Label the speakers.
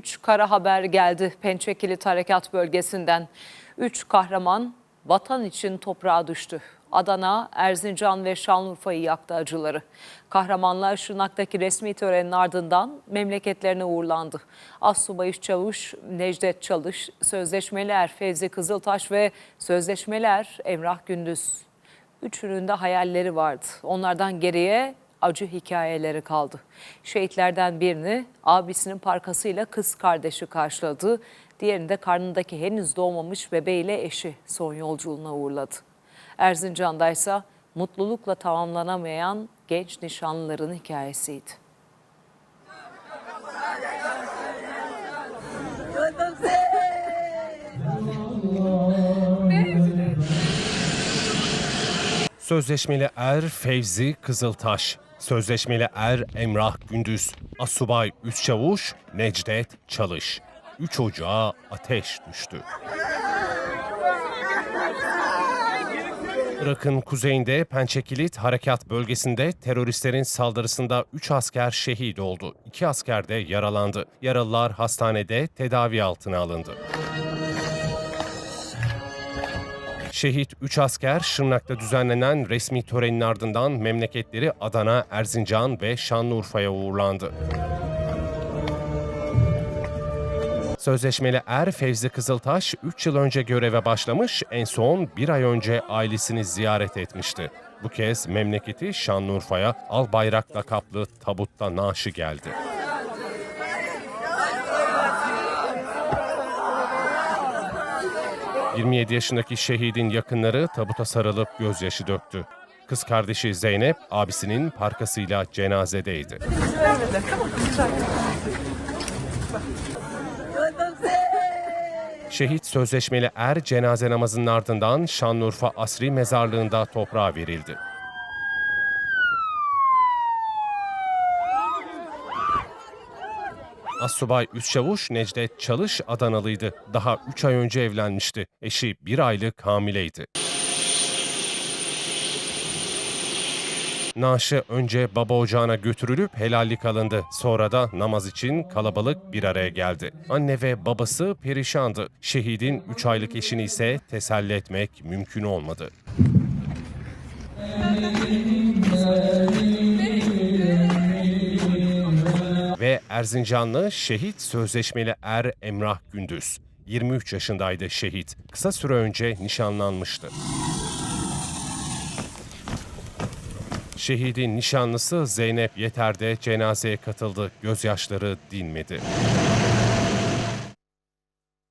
Speaker 1: 3 kara haber geldi Pençekilit Harekat Bölgesi'nden. 3 kahraman vatan için toprağa düştü. Adana, Erzincan ve Şanlıurfa'yı yaktı acıları. Kahramanlar Şırnak'taki resmi törenin ardından memleketlerine uğurlandı. Assubay Çavuş Necdet Çalış, Sözleşmeli Er Fevzi Kızıltaş ve Sözleşmeli Er Emrah Gündüz. Üçünün de hayalleri vardı. Onlardan geriye acı hikayeleri kaldı. Şehitlerden birini abisinin parkasıyla kız kardeşi karşıladı. Diğerini de karnındaki henüz doğmamış bebeğiyle eşi son yolculuğuna uğurladı. Erzincan'da ise mutlulukla tamamlanamayan genç nişanlıların hikayesiydi.
Speaker 2: Sözleşmeli Er Fevzi Kızıltaş, Sözleşmeli Er Emrah Gündüz, Asubay Üç Çavuş Necdet Çalış. Üç ocağa ateş düştü. Irak'ın kuzeyinde Pençekilit Harekat bölgesinde teröristlerin saldırısında 3 asker şehit oldu. 2 asker de yaralandı. Yaralılar hastanede tedavi altına alındı. Şehit 3 asker Şırnak'ta düzenlenen resmi törenin ardından memleketleri Adana, Erzincan ve Şanlıurfa'ya uğurlandı. Sözleşmeli er Fevzi Kızıltaş 3 yıl önce göreve başlamış, en son bir ay önce ailesini ziyaret etmişti. Bu kez memleketi Şanlıurfa'ya al bayrak lakaplı tabutta naaşı geldi. ...27 yaşındaki şehidin yakınları tabuta sarılıp gözyaşı döktü. Kız kardeşi Zeynep, abisinin parkasıyla cenazedeydi. Şehit sözleşmeli er cenaze namazının ardından Şanlıurfa Asri Mezarlığı'nda toprağa verildi. Assubay Üstçavuş Necdet Çalış Adanalıydı. Daha 3 ay önce evlenmişti. Eşi bir aylık hamileydi. Naaşı önce baba ocağına götürülüp helallik alındı. Sonra da namaz için kalabalık bir araya geldi. Anne ve babası perişandı. Şehidin 3 aylık eşini ise teselli etmek mümkün olmadı. Erzincanlı şehit sözleşmeli er Emrah Gündüz. 23 yaşındaydı şehit. Kısa süre önce nişanlanmıştı. Şehidin nişanlısı Zeynep Yeter de cenazeye katıldı. Gözyaşları dinmedi.